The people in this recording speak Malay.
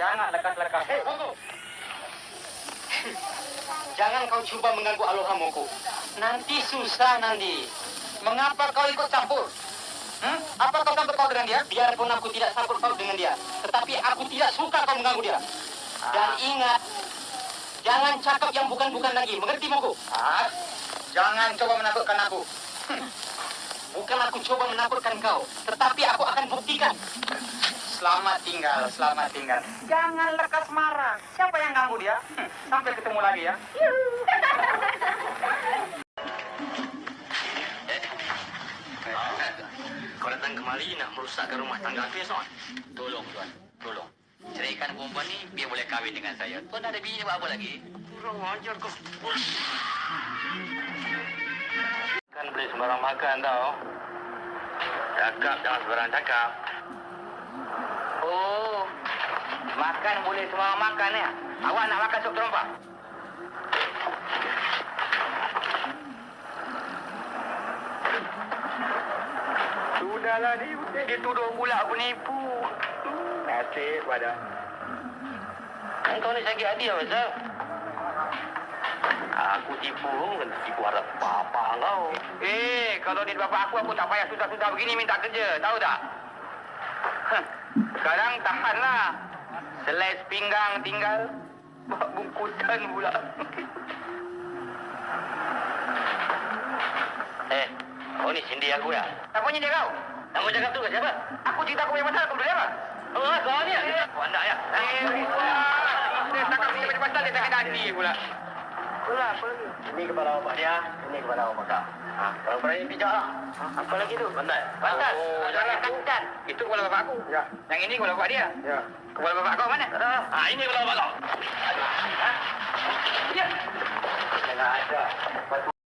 Jangan lekas-lekas. Hei, tunggu. Jangan kau cuba mengganggu alohamuku. Nanti susah nanti. Mengapa kau ikut campur? Hmm? Apa kau campur kau dengan dia? Biarpun aku tidak sangkut paut dengan dia, tetapi aku tidak suka kau mengganggu dia. Dan ingat, jangan cakap yang bukan-bukan lagi. Mengerti muku? Ah, jangan coba menakutkan aku. Bukan aku coba menakutkan kau, tetapi aku akan buktikan. Selamat tinggal, selamat tinggal. Jangan lekas marah. Siapa yang ganggu dia? Hmm, Sampai ketemu lagi ya. Kau datang kemari nak merusakkan rumah tangga aku esok? Tolong tuan, tolong. Ceraikan perempuan ni biar boleh kahwin dengan saya. Tuan ada bini buat apa lagi? Kurang ajar kau. Kan boleh sembarang makan tau. Cakap jangan sembarang cakap. Oh, makan boleh semua makan ya. Awak nak makan sup terompak? Sudahlah ni, dia tuduh pula penipu. Nasib pada. Kau ni sakit hati apa pasal? Aku tipu kan tipu harap papa kau. Eh, kalau dia bapak aku, aku tak payah susah-susah begini minta kerja. Tahu tak? Sekarang tahanlah. Seles pinggang tinggal. Buat bungkusan pula. Eh, kau ni sindi aku ya? Apa ni dia kau? Nak kau cakap tu ke siapa? Aku cerita aku punya pasal, kau boleh apa? Oh, kau ni. Kau anda ya? Eh. Dia cakap dia punya pasal, dia sakit hati pula. Pula, apa lagi? Ini kepada bapak dia, ini kepada bapak kau. Ha, kalau berani bijak lah. Ha, apa lagi tu? Pandai. Pasal? Oh, Jangan katakan. Itu kepala bapak aku. Ya. Yang ini kepala bapak dia. Ya. Kepala bapak kau mana? Ha, ini kepada bapak kau.